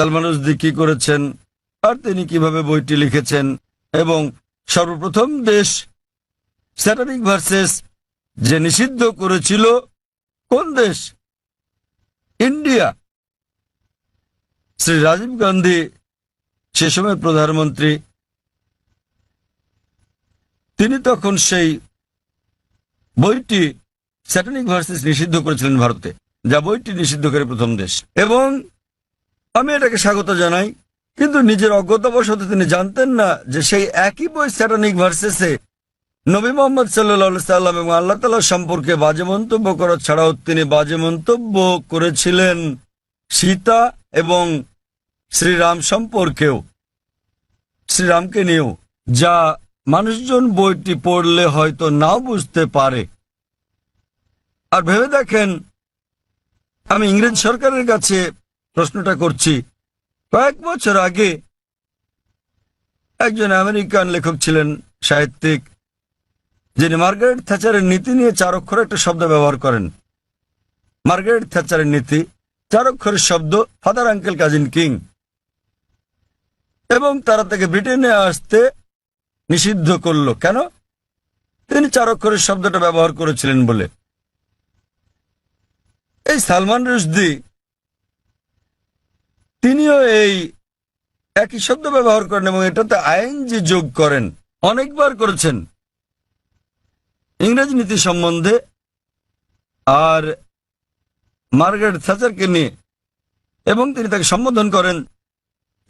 সালমান রুশদি কি করেছেন? আর তিনি কীভাবে বইটি লিখেছেন? এবং সর্বপ্রথম দেশ স্যাটানিক ভার্সেস যে নিষিদ্ধ করেছিল, কোন দেশ? ইন্ডিয়া। শ্রী রাজীব গান্ধী, সে সময় প্রধানমন্ত্রী। তিনি তখন সেই বইটি স্যাটানিক ভার্সেস নিষিদ্ধ করেছিলেন ভারতে, যা বইটি নিষিদ্ধ করে প্রথম দেশ। এবং আমি এটাকে স্বাগত জানাই, কিন্তু নিজের অজ্ঞতাবশত তিনি জানতেন না যে সেই একই বই স্যাটানিক ভার্সেসে নবী মোহাম্মদ সাল্লা সাল্লাম এবং আল্লাহ তালা সম্পর্কে বাজে মন্তব্য করা ছাড়াও তিনি বাজে মন্তব্য করেছিলেন সীতা এবং শ্রীরাম সম্পর্কেও, শ্রীরামকে নিয়েও, যা মানুষজন বইটি পড়লে হয়তো নাও বুঝতে পারে। আর ভেবে দেখেন, আমি ইংরেজ সরকারের কাছে প্রশ্নটা করছি। কয়েক বছর আগে একজন আমেরিকান লেখক ছিলেন, সাহিত্যিক, যিনি মার্গারেট থ্যাচারের নীতি নিয়ে চার অক্ষর একটা শব্দ ব্যবহার করেন। মার্গারেট থ্যাচারের নীতি, চার অক্ষরের শব্দ, ফাদার আঙ্কেল কাজিন কিং। এবং তারা তাকে ব্রিটেনে আসতে নিষিদ্ধ করল। কেন? তিনি চার অক্ষরের শব্দটা ব্যবহার করেছিলেন বলে। এই সালমান রুশদি তিনিও এই একই শব্দ ব্যবহার করেন এবং এটাতে আইন যে যোগ করেন, অনেকবার করেছেন। ইংরেজ নীতি সম্বন্ধে আর মার্গারেট থ্যাচারকে নিয়ে এবং তিনি তাকে সম্বোধন করেন,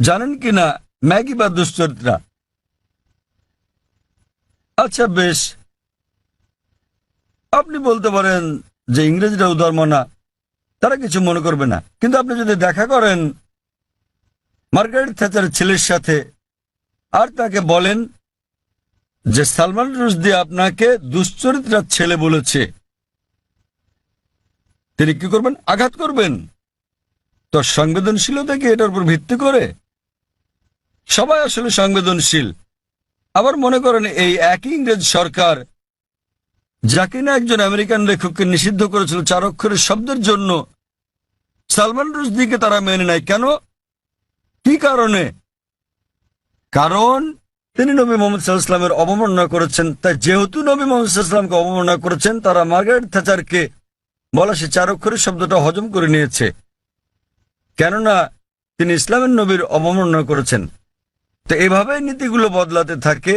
জানেন কি না, ম্যাগি বা দুশ্চরিত্রা? আচ্ছা বেশ। আপনি বলতে পারেন যে ইংরেজরা উদারম না তারা কিছু মনে করবে না। কিন্তু আপনি যদি দেখা করেন মার্গারেট থ্যাচারের ছেলের সাথে আর তাকে বলেন যে সালমান রুশদি আপনাকে দুশ্চরিত্রার ছেলে বলেছে। তিনি কি করবেন? আঘাত করবেন। তো সংবেদনশীলতা কি এটার উপর ভিত্তি করে? সবাই আসলে সংবেদনশীল। আবার মনে করেন এই একই ইংরেজ সরকার, যাকে না একজন আমেরিকান লেখককে নিষিদ্ধ করেছিল চার অক্ষরের শব্দের জন্য, সালমান রুশদিকে তারা মেনে নেয়। কেন? কি কারণে? কারণ তিনি নবী মোহাম্মদ সাল্লাহামের অবমাননা করেছেন। তাই যেহেতু নবী মোহাম্মদ সাল্লামকে অবমাননা করেছেন, তারা মার্গারেট থ্যাচারকে বলা সে চার অক্ষরের শব্দটা হজম করে নিয়েছে। কেননা তিনি ইসলামের নবীর অবমাননা করেছেন। তো এভাবে নীতিগুলো বদলাতে থাকে।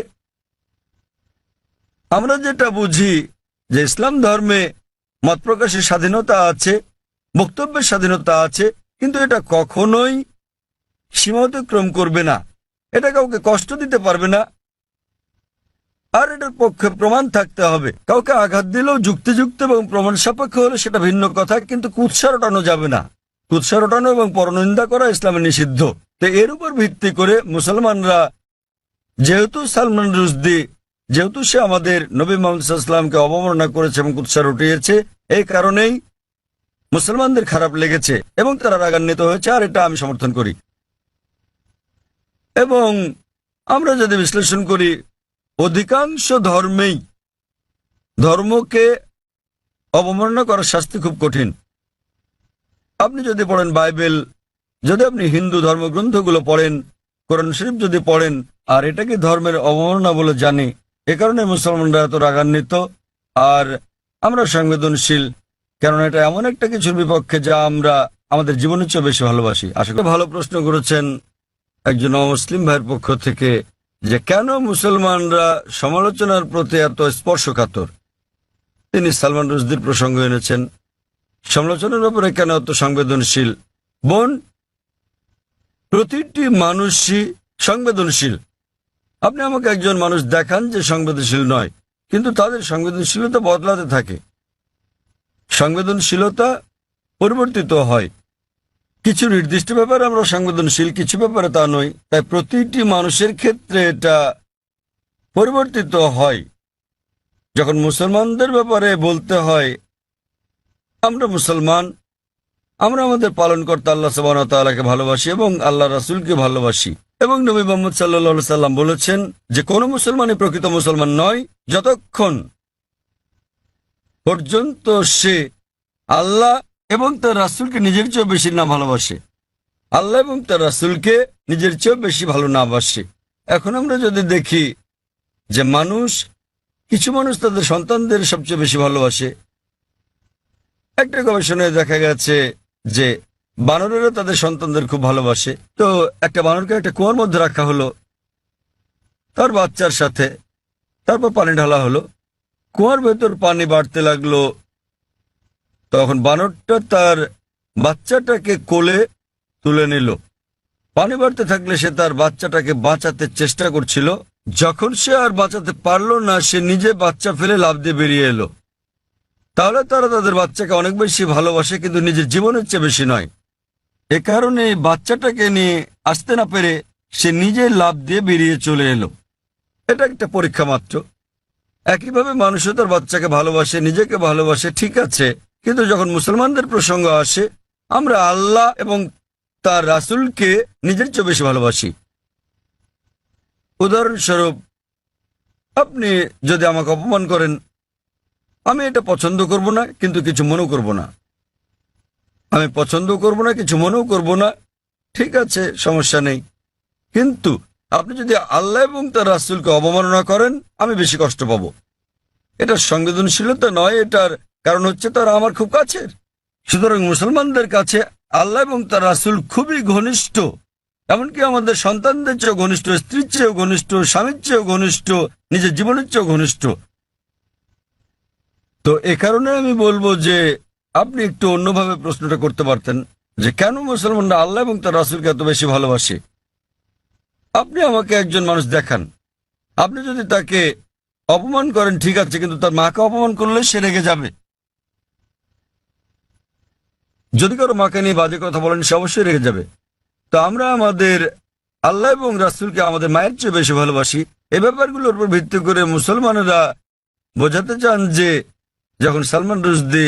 আমরা যেটা বুঝি যে ইসলাম ধর্মে মত প্রকাশের স্বাধীনতা আছে, বক্তব্যের স্বাধীনতা আছে, কিন্তু এটা কখনোই সীমা অতিক্রম করবে না। এটা কাউকে কষ্ট দিতে পারবে না। আর এটার পক্ষে প্রমাণ থাকতে হবে। কাউকে আঘাত দিলেও যুক্তিযুক্ত এবং প্রমাণ সাপেক্ষ হলে সেটা ভিন্ন কথা, কিন্তু কুৎসা রটানো যাবে না। কুৎসা রটানো এবং পরনিন্দা করা ইসলামে নিষিদ্ধ। তো এর উপর ভিত্তি করে মুসলমানরা, যেহেতু সালমান রুশদি, যেহেতু সে আমাদের নবী মোহাম্মদকে অবমাননা করেছে এবং কুৎসা রটিয়েছে, এই কারণেই মুসলমানদের খারাপ লেগেছে এবং তারা রাগান্বিত হয়েছে, আর এটা আমি সমর্থন করি। এবং আমরা যদি বিশ্লেষণ করি, অধিকাংশ ধর্মেই ধর্মকে অবমাননা করার শাস্তি খুব কঠিন। আপনি যদি পড়েন বাইবেল, যদি আপনি হিন্দু ধর্মগ্রন্থগুলো পড়েন, কোরআন শরীফ যদি পড়েন, আর এটাকে ধর্মের অবমাননা বলে জানি? এ কারণে মুসলমানরা এত রাগান্বিত। আর আমরা সংবেদনশীল, কেননা এটা এমন একটা কিছুর বিপক্ষে যা আমরা আমাদের জীবনের চেয়ে বেশি ভালোবাসি। আশা ভালো প্রশ্ন করেছেন একজন মুসলিম ভাইয়ের পক্ষ থেকে যে কেন মুসলমানরা সমালোচনার প্রতি এত স্পর্শকাতর? তিনি সালমান রুশদির প্রসঙ্গ এনেছেন। সমালোচনার ব্যাপারে কেন এত সংবেদনশীল? বোন, প্রতিটি মানুষই সংবেদনশীল। আপনি আমাকে একজন মানুষ দেখান যে সংবেদনশীল নয়, কিন্তু তাদের সংবেদনশীলতা বদলাতে থাকে। সংবেদনশীলতা পরিবর্তিত হয়। কিছু নির্দিষ্ট ব্যাপারে আমরা সংবেদনশীল, কিছু ব্যাপারে তা নই। তাই প্রতিটি মানুষের ক্ষেত্রে এটা পরিবর্তিত হয়। যখন মুসলমানদের ব্যাপারে বলতে হয়, আমরা মুসলমান, আমরা আমাদের পালনকর্তা আল্লাহ সাবানকে ভালোবাসি এবং আল্লাহ রাসুলকে ভালোবাসি। এবং নবী মোহাম্মদ সাল্লা সাল্লাম বলেছেন যে, কোনো মুসলমানই প্রকৃত মুসলমান নয় যতক্ষণ পর্যন্ত সে আল্লাহ এবং তার রাসুলকে নিজের চেয়ে বেশি না ভালোবাসে। আল্লাহ এবং তার রাসুলকে নিজের চেয়েও বেশি ভালো না বাসে। এখন আমরা যদি দেখি যে মানুষ, কিছু মানুষ তাদের সন্তানদের সবচেয়ে বেশি ভালোবাসে। একটা গবেষণায় দেখা গেছে যে বানরেরা তাদের সন্তানদের খুব ভালোবাসে। তো একটা বানরকে একটা কুয়ার মধ্যে রাখা হলো। তার বাচ্চার সাথে তারপর পানি ঢালা হলো। কুয়ার ভেতর পানি বাড়তে লাগল। বানরটা তার বাচ্চাটাকে কোলে তুলে নিল। পানি বাড়তে থাকলে সে তার বাচ্চাটাকে বাঁচাতে চেষ্টা করছিল। যখন সে আর বাঁচাতে পারল না, সে নিজে বাচ্চা ফেলে লাভ দিয়ে বেরিয়ে এলো। তাহলে তারা তাদের বাচ্চাকে অনেক বেশি ভালোবাসে, কিন্তু নিজের জীবনের চেয়ে বেশি নয়। এ কারণে বাচ্চাটাকে নিয়ে আসতে না পেরে সে নিজে লাভ দিয়ে বেরিয়ে চলে এলো। এটা একটা পরীক্ষা মাত্র। একইভাবে মানুষও তার বাচ্চাকে ভালোবাসে, নিজেকে ভালোবাসে, ঠিক আছে। কিন্তু যখন মুসলমানদের প্রসঙ্গ আসে, আমরা আল্লাহ এবং তার রাসুলকে নিজের চেয়ে বেশি ভালোবাসি। উদাহরণস্বরূপ, আপনি যদি আমাকে অপমান করেন, আমি এটা পছন্দ করব না, কিন্তু কিছু মনেও করব না। আমি পছন্দ করব না, কিছু মনেও করব না, ঠিক আছে, সমস্যা নেই। কিন্তু আপনি যদি আল্লাহ এবং তার রাসুলকে অবমাননা করেন, আমি বেশি কষ্ট পাবো। এটা সংবেদনশীলতা নয়, এটার কারণ হচ্ছে তারা আমার খুব কাছের। সুতরাং মুসলমানদের কাছে আল্লাহ এবং তার রাসুল খুবই ঘনিষ্ঠ। এমনকি আমাদের সন্তানদের চেয়েও ঘনিষ্ঠ, স্ত্রীর চেয়েও ঘনিষ্ঠ, স্বামীর চেয়েও ঘনিষ্ঠ, নিজের জীবনের চেয়েও ঘনিষ্ঠ। তো এ কারণে আমি বলব যে আপনি একটু অন্যভাবে প্রশ্নটা করতে পারতেন যে কেন মুসলমানরা আল্লাহ এবং তার রাসুলকে এত বেশি ভালোবাসে? আপনি আমাকে একজন মানুষ দেখান। আপনি যদি তাকে অপমান করেন, ঠিক আছে, কিন্তু তার মাকে অপমান করলে সে রেগে যাবে। যদি কারও মাকে নিয়ে বাজে কথা বলেন, সে অবশ্যই রেখে যাবে। তো আমরা আমাদের আল্লাহ এবং রাসুলকে আমাদের মায়ের চেয়ে বেশি ভালোবাসি। এ ব্যাপারগুলোর উপর ভিত্তি করে মুসলমানেরা বোঝাতে চান যে, যখন সালমান রুশদি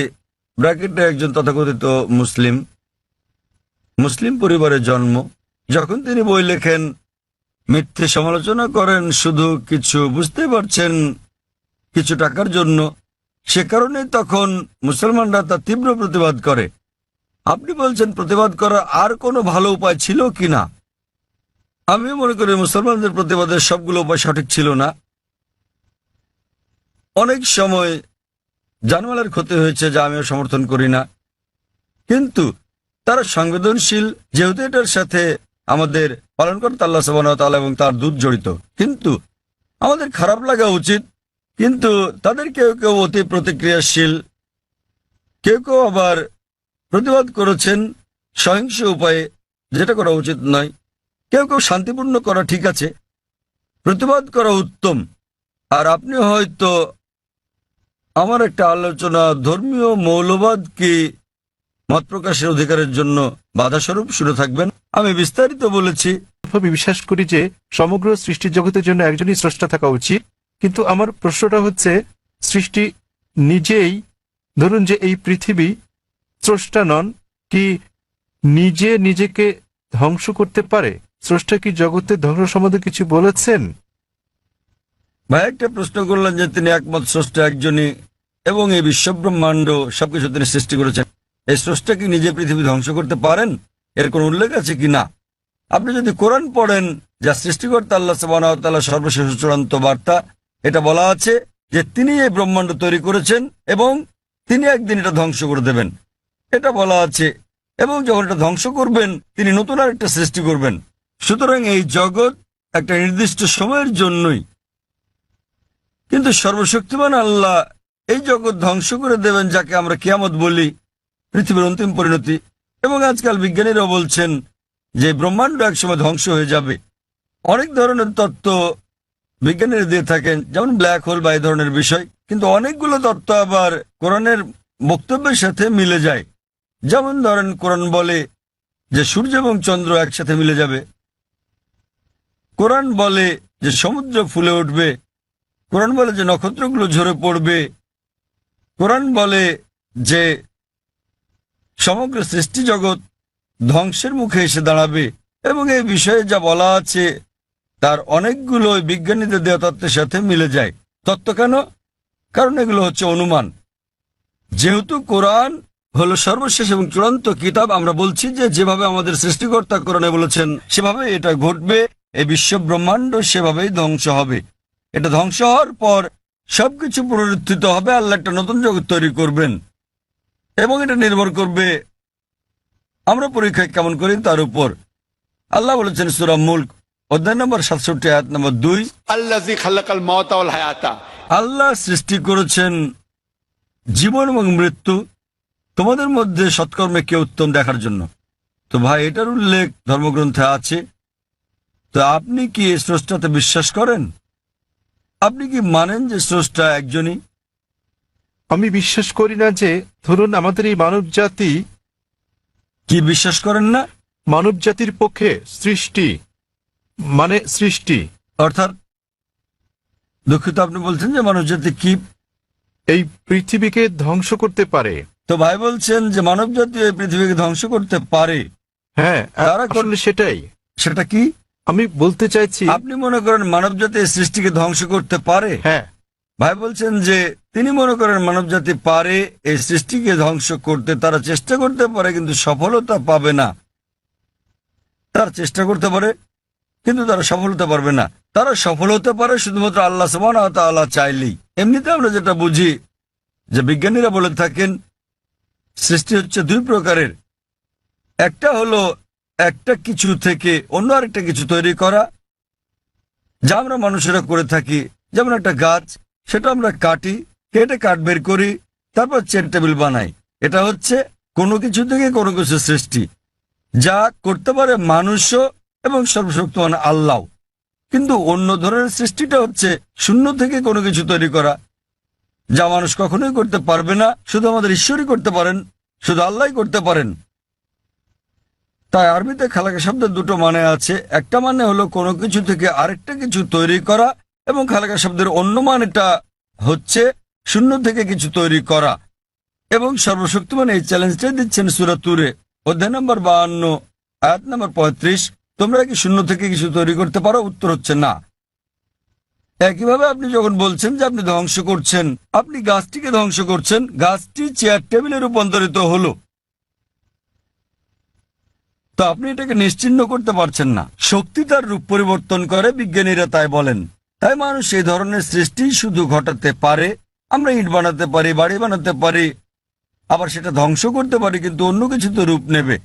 ব্র্যাকেটে একজন তথাকথিত মুসলিম মুসলিম পরিবারের জন্ম, যখন তিনি বই লেখেন, মিথ্যে সমালোচনা করেন, শুধু কিছু বুঝতে পারছেন কিছু টাকার জন্য, সে কারণে তখন মুসলমানরা তা তীব্র প্রতিবাদ করে। আপনি বলছেন প্রতিবাদ করার আর কোনো ভালো উপায় ছিল কি না? আমি মনে করি মুসলমানদের প্রতিবাদের সবগুলো উপায় সঠিক ছিল না। অনেক সময় জানমালের ক্ষতি হয়েছে যা আমিও সমর্থন করি না। কিন্তু তারা সংবেদনশীল, যেহেতু এটার সাথে আমাদের পালন করতে আল্লাহ সাবান এবং তার দুধ জড়িত। কিন্তু আমাদের খারাপ লাগা উচিত। কিন্তু তাদের কেউ কেউ অতি প্রতিক্রিয়াশীল, কেউ কেউ আবার প্রতিবাদ করেছেন সহিংস উপায়ে যেটা করা উচিত নয়। কেউ কেউ শান্তিপূর্ণ করা ঠিক আছে। প্রতিবাদ করা উত্তম। আর আপনি হয়তো আমার একটা আলোচনা ধর্মীয় মৌলবাদকে মত প্রকাশের অধিকারের জন্য বাধাস্বরূপ শুরু থাকবেন। আমি বিস্তারিত বলেছি। আমি বিশ্বাস করি যে সমগ্র সৃষ্টি জগতের জন্য একজনই স্রষ্টা থাকা উচিত। কিন্তু আমার প্রশ্নটা হচ্ছে, সৃষ্টি নিজেই, ধরুন যে এই পৃথিবী স্রষ্টা নন, কি নিজে নিজেকে ধ্বংস করতে পারে? স্রষ্টা কি জগতের ধ্বংস সম্বন্ধে কিছু বলেছেন? ভাই, একটা প্রশ্ন করলেন যে তিনি একমত স্রষ্টা একজনই এবং এই বিশ্বব্রহ্মাণ্ড সবকিছু তিনি সৃষ্টি করেছেন। এই স্রষ্টা কি নিজে পৃথিবী ধ্বংস করতে পারেন? এর কোন উল্লেখ আছে কি? না। আপনি যদি কোরআন পড়েন, যা সৃষ্টিকর্তা আল্লাহ সাবান সর্বশেষ চূড়ান্ত বার্তা, এটা বলা আছে যে তিনি এই ব্রহ্মাণ্ড তৈরি করেছেন এবং তিনি একদিন এটা ধ্বংস করে দেবেন। এটা বলা আছে। এবং যখন এটা ধ্বংস করবেন, তিনি নতুন আর একটা সৃষ্টি করবেন। সুতরাং এই জগৎ একটা নির্দিষ্ট সময়ের জন্যই। কিন্তু সর্বশক্তিমান আল্লাহ এই জগৎ ধ্বংস করে দেবেন, যাকে আমরা কিয়ামত বলি, পৃথিবীর অন্তিম পরিণতি। এবং আজকাল বিজ্ঞানীরাও বলছেন যে ব্রহ্মাণ্ড একসময় ধ্বংস হয়ে যাবে। অনেক ধরনের তত্ত্ব বিজ্ঞানীরা দিয়ে থাকেন, যেমন ব্ল্যাক হোল বা এই ধরনের বিষয়। কিন্তু অনেকগুলো তত্ত্ব আবার কোরআনের বক্তব্যের সাথে মিলে যায়। যেমন ধরেন কোরআন বলে যে সূর্য এবং চন্দ্র একসাথে মিলে যাবে। কোরআন বলে যে সমুদ্র ফুলে উঠবে। কোরআন বলে যে নক্ষত্রগুলো ঝরে পড়বে। কোরআন বলে যে সমগ্র সৃষ্টি জগৎ ধ্বংসের মুখে এসে দাঁড়াবে এবং এই বিষয়ে যা বলা আছে, তার অনেকগুলো বিজ্ঞানীদের দেওয়া তত্ত্বের সাথে মিলে যায়। তত্ত্ব কেন? কারণ এগুলো হচ্ছে অনুমান। যেহেতু কোরআন হলো সর্বশেষ এবং চূড়ান্ত কিতাব। আমরা বলছি যে যেভাবে আমাদের সৃষ্টিকর্তা কোরআনে বলেছেন সেভাবে এটা ঘটবে এই বিশ্ব ব্রহ্মাণ্ড সেভাবেই ধ্বংস হবে। এটা ধ্বংস হওয়ার পর সবকিছু পুনরুত্থিত হবে আল্লাহ একটা নতুন জগৎ তৈরি করবেন এবং এটা নির্ভর করবে আমরা পরীক্ষায় কেমন করি তার উপর। আল্লাহ বলেছেন সুরাম মুল্ক অধ্যায় নম্বর সাতষট্টি আয়াত নম্বর দুই। আল্লাহ সৃষ্টি করেছেন জীবন এবং মৃত্যু। তোমাদের মধ্যে সৎকর্মে কে উত্তম দেখার জন্য? তো ভাই এটার উল্লেখ ধর্মগ্রন্থে আছে। তো আপনি কি এই স্রষ্টাতে বিশ্বাস করেন? আপনি কি মানেন যে স্রষ্টা একজনই? আমি বিশ্বাস করি না যে ধরুন আমাদের এই মানব জাতি কি বিশ্বাস করেন না? মানব জাতির পক্ষে সৃষ্টি মানে সৃষ্টি। অর্থাৎ দুঃখিত আপনি বলছেন যে মানুষ জাতি কি? এই পৃথিবীকে ধ্বংস করতে পারে। তো ভাই বলছেন যে মানব জাতি এই পৃথিবীকে ধ্বংস করতে পারে। হ্যাঁ তারা আসলে সেটাই। সেটা কি? আমি বলতে চাইছি আপনি মনে করেন মানব জাতি এই সৃষ্টিকে ধ্বংস করতে পারে? হ্যাঁ। ভাই বলছেন যে তিনি মনে করেন মানব জাতি পারে এই সৃষ্টিকে ধ্বংস করতে তারা চেষ্টা করতে পারে কিন্তু সফলতা পাবে না। তারা চেষ্টা করতে পারে কিন্তু তারা সফল হতে পারবে না। তারা সফল হতে পারে শুধুমাত্র আল্লাহ সমান আল্লাহ চাইলেই। এমনিতে আমরা যেটা বুঝি যে বিজ্ঞানীরা বলে থাকেন সৃষ্টি হচ্ছে দুই প্রকারের। একটা হলো একটা কিছু থেকে অন্য আরেকটা কিছু তৈরি করা। যা আমরা মানুষেরা করে থাকি। যেমন একটা গাছ, সেটা আমরা কাটি, কেটে কাঠ বের করি, তারপর চেয়ার টেবিল বানাই। এটা হচ্ছে কোনো কিছু থেকে কোনো কিছু সৃষ্টি। যা করতে পারে মানুষও এবং সর্বশক্তিমান আল্লাহ। কিন্তু অন্য ধরনের সৃষ্টিটা হচ্ছে শূন্য থেকে কোনো কিছু তৈরি করা। যা মানুষ কখনোই করতে পারবে না, শুধু আমাদের ঈশ্বরই করতে পারেন, শুধু আল্লাহই করতে পারেন। তাই আরবিতে খালাকা শব্দের দুটো মানে আছে। একটা মানে হলো কোনো কিছু থেকে আরেকটা কিছু তৈরি করা এবং খালাকা শব্দের অন্য মানেটা হচ্ছে শূন্য থেকে কিছু তৈরি করা। এবং সর্বশক্তিমান এই চ্যালেঞ্জটাই দিচ্ছেন সুরাতুরে অধ্যায় নম্বর বাহান্ন আয়াত নম্বর পঁয়ত্রিশ। তোমরা কি শূন্য থেকে কিছু তৈরি করতে পারো? উত্তর হচ্ছে না। একইভাবে আপনি যখন বলছেন যে আপনি ধ্বংস করছেন, আপনি গাছটিকে ধ্বংস করছেন, গাছটি চেয়ার টেবিলে রূপান্তরিত হলো। তো আপনি এটাকে নিশ্চিহ্ন করতে পারছেন না। শক্তি তার রূপ পরিবর্তন করে, বিজ্ঞানীরা তাই বলেন। তাই মানুষ এই ধরনের সৃষ্টি শুধু ঘটাতে পারে, আমরা ইট বানাতে পারি, বাড়ি বানাতে পারি, আবার সেটা ধ্বংস করতে পারি, কিন্তু অন্য কিছু তো রূপ নেবে।